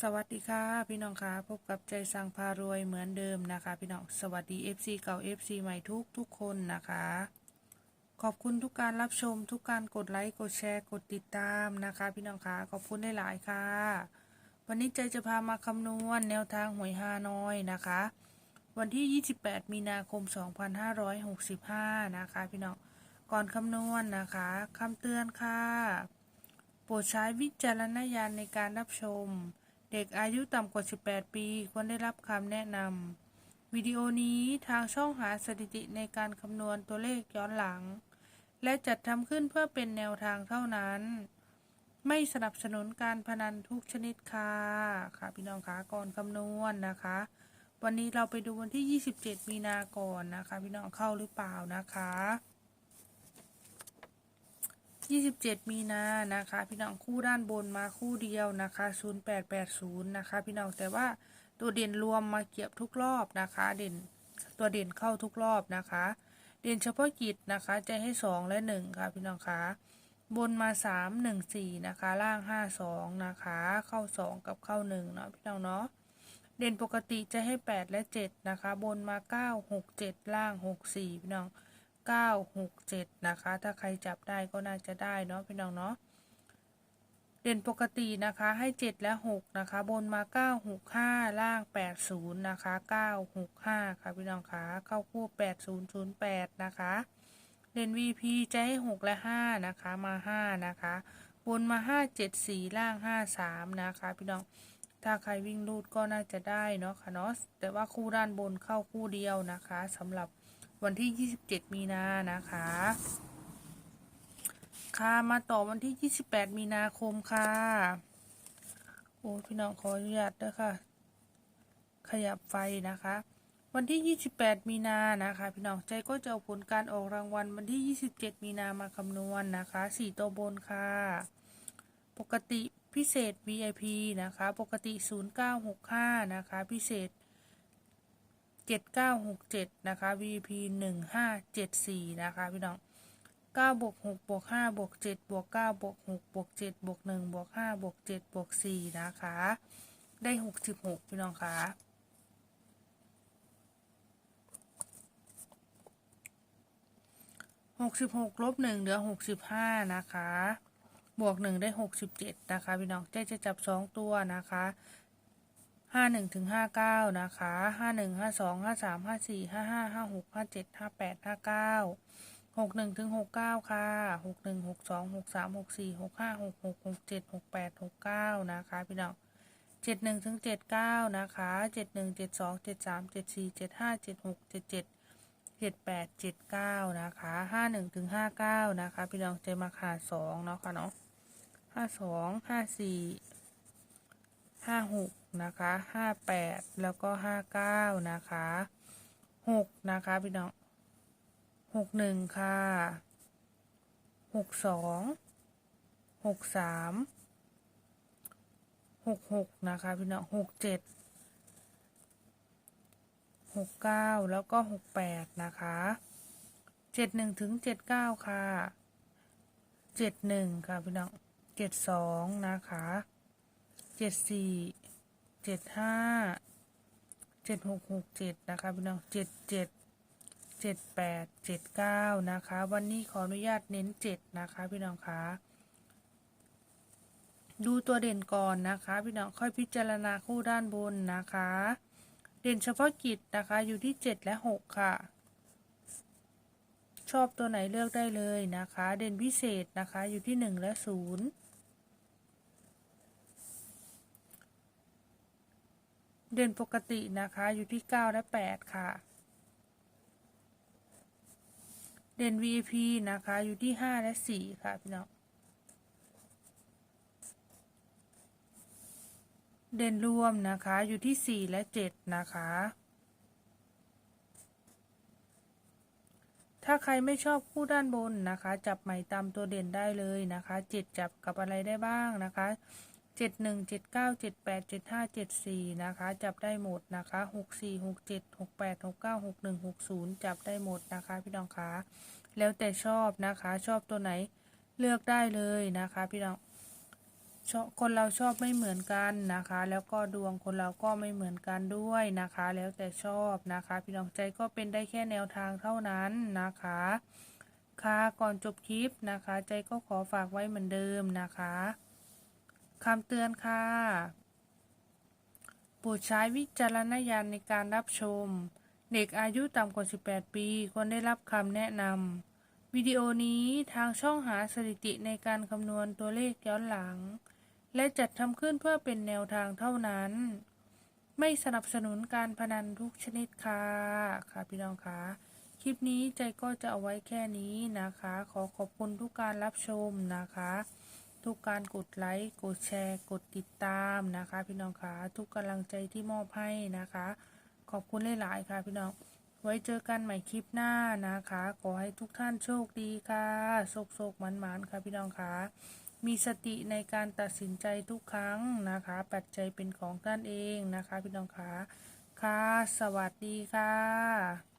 สวัสดีค่ะพี่น้องค่ะพบกับใจสั่งพารวยเหมือนเดิมนะคะ พี่น้องสวัสดี FC เก่า FC ใหม่ทุกทุกคนนะคะ ขอบคุณทุกการรับชมทุกการกดไลค์กดแชร์กดติดตามนะคะ พี่น้องค่ะขอบคุณได้หลายค่ะ วันนี้ใจจะพามาคำนวณแนวทางหวยฮานอยนะคะ วันที่ 28 มีนาคม 2565 นะคะ พี่น้องก่อนคำนวณนะคะคำเตือนค่ะโปรดใช้วิจารณญาณในการรับชม เด็กอายุต่ำกว่า 18 ปี ควรได้รับคำแนะนำวิดีโอนี้ทางช่องหาสถิติในการคำนวณตัวเลขย้อนหลัง และจัดทำขึ้นเพื่อเป็นแนวทางเท่านั้น ไม่สนับสนุนการพนันทุกชนิดค่ะค่ะพี่น้องคะก่อนคำนวณนะคะ วันนี้เราไปดูวันที่ 27 มีนาก่อนนะคะ พี่น้องเข้าหรือเปล่านะคะ 27 มีนานะคะ พี่น้องคู่ด้านบนมาคู่เดียวนะคะ 0880 นะคะ พี่น้องแต่ว่าตัวเด่นรวมมาเก็บทุกรอบนะคะ เด่นตัวเด่นเข้าทุกรอบนะคะ เด่นเฉพาะกิจนะคะ จะให้ 2 และ 1 ค่ะ พี่น้องคะบนมา 3 1 4 นะคะ ล่าง 5 2 นะคะ เข้า 2 กับเข้า 1 เนาะพี่น้องเนาะเด่นปกติจะให้ 8 และ 7 นะคะ บนมา 9 6 7 ล่าง 6 4 พี่น้อง เก้าหกเจ็ดนะคะ ถ้าใครจับได้ก็น่าจะได้เนาะพี่น้องเนาะเด่นปกตินะคะให้เจ็ดและหกนะคะ บนมาเก้าหกห้าล่างแปดศูนย์นะคะเก้าหกห้าค่ะพี่น้องคะเข้าคู่แปดศูนย์ศูนย์แปดนะคะ เด่น VP จะให้หกและห้านะคะ มาห้านะคะ บนมาห้าเจ็ดสี่ล่างห้าสามนะคะ พี่น้อง ถ้าใครวิ่งรูดก็น่าจะได้เนาะค่ะเนาะแต่ว่าคู่ด้านบนเข้าคู่เดียวนะคะสำหรับ วันที่ 27 มีนานะคะ ค่ะมาต่อวันที่ 28 มีนาคมค่ะ โอ้พี่น้องขออนุญาตด้วยค่ะ ขยับไฟนะคะ วันที่ 28 มีนานะคะ พี่น้องใจก็จะเอาผลการออกรางวัลวันที่ 27 มีนามาคำนวณนนะคะ4ตัวบนค่ะ ปกติพิเศษ VIP นะคะ ปกติ 0965 นะคะ พิเศษ จ็ดเก้าหกเจ็ดนะคะ VP หนึ่งห้าเจ็ดสี่นะคะ พี่น้องเก้าบวกหกบวกห้าบวกเจ็ดบวกเก้าบวกหกบวกเจ็ดบวกหนึ่งบวกห้าบวกเจ็ดบวกสี่นะคะ ได้หกสิบหกพี่น้องคะหกสิบหกลบหนึ่งเหลือหกสิบห้านะคะ บวกหนึ่งได้หกสิบเจ็ดนะคะ พี่น้องเจ๊จะจับสองตัวนะคะ ห้าหนึ่งถึงห้าเก้านะคะห้าหนึ่งห้าสองห้าสามห้าสี่ห้าห้าห้าหกห้าเจ็ดห้าแปดห้าเก้าหกหนึ่งถึงหกเก้าค่ะหกหนึ่งหกสองหกสามหกสี่หกห้าหกหกหกเจ็ดหกแปดหกเก้านะคะพี่น้องเจ็ดหนึ่งถึงเจ็ดเก้านะคะเจ็ดหนึ่งเจ็ดสองเจ็ดสามเจ็ดสี่เจ็ดห้าเจ็ดหกเจ็ดเจ็ดเจ็ดแปดเจ็ดเก้านะคะห้าหนึ่งถึงห้าเก้านะคะพี่น้องจะมาขาดสองเนาะค่ะเนาะห้าสองห้าสี่ ห้าหกนะคะห้าแปดแล้วก็ห้าเก้านะคะหกนะคะพี่น้องหกหนึ่งค่ะหกสองหกสามหกหกนะคะพี่น้องหกเจ็ดหกเก้าแล้วก็หกแปดนะคะเจ็ดหนึ่งถึงเจ็ดเก้าค่ะเจ็ดหนึ่งค่ะพี่น้องเจ็ดสองนะคะ เจ็ดสี่เจ็ดห้าเจ็ดหกหกเจ็ดนะคะพี่น้องเจ็ดเจ็ดเจ็ดแปดเจ็ดเก้านะคะ วันนี้ขออนุญาตเน้นเจ็ดนะคะพี่น้องคะดูตัวเด่นก่อนนะคะ พี่น้องค่อยพิจารณาคู่ด้านบนนะคะ เด่นเฉพาะกิจนะคะอยู่ที่เจ็ดและหกค่ะ ชอบตัวไหนเลือกได้เลยนะคะ เด่นพิเศษนะคะอยู่ที่หนึ่งและศูนย์ เด่นปกตินะคะอยู่ที่ 9 และ 8 ค่ะ เด่น VIP นะคะอยู่ที่ 5 และ 4 ค่ะพี่น้องเด่นรวมนะคะอยู่ที่ 4 และ 7 นะคะ ถ้าใครไม่ชอบคู่ด้านบนนะคะ จับใหม่ตามตัวเด่นได้เลยนะคะ 7 จับกับอะไรได้บ้างนะคะ เจ็ดหนึ่งเจ็ดเก้าเจ็ดแปดเจ็ดห้าเจ็ดสี่นะคะ จับได้หมดนะคะหกสี่หกเจ็ดหกแปดหกเก้าหกหนึ่งหกศูนย์จับได้หมดนะคะ พี่น้องคะแล้วแต่ชอบนะคะ ชอบตัวไหนเลือกได้เลยนะคะ พี่น้องชอบคนเราชอบไม่เหมือนกันนะคะ แล้วก็ดวงคนเราก็ไม่เหมือนกันด้วยนะคะ แล้วแต่ชอบนะคะ พี่น้องใจก็เป็นได้แค่แนวทางเท่านั้นนะคะ ค่ะก่อนจบคลิปนะคะ ใจก็ขอฝากไว้เหมือนเดิมนะคะ คำเตือนค่ะ โปรดใช้วิจารณญาณในการรับชม เด็กอายุต่ำกว่า 18 ปีควรได้รับคำแนะนำวิดีโอนี้ทางช่องหาสถิติในการคำนวณตัวเลขย้อนหลัง และจัดทำขึ้นเพื่อเป็นแนวทางเท่านั้น ไม่สนับสนุนการพนันทุกชนิดค่ะ ค่ะพี่น้องคะคลิปนี้ใจก็จะเอาไว้แค่นี้นะคะ ขอขอบคุณทุกการรับชมนะคะ ทุกการกดไลค์ กดแชร์ กดติดตามนะคะ พี่น้องคะทุกกำลังใจที่มอบให้นะคะ ขอบคุณหลายๆค่ะ พี่น้อง ไว้เจอกันใหม่คลิปหน้านะคะ ขอให้ทุกท่านโชคดีค่ะโชคโชคหมันหมันๆค่ะ พี่น้องคะมีสติในการตัดสินใจทุกครั้งนะคะ ปัจจัยเป็นของท่านเองนะคะ พี่น้องคะค่ะ สวัสดีค่ะ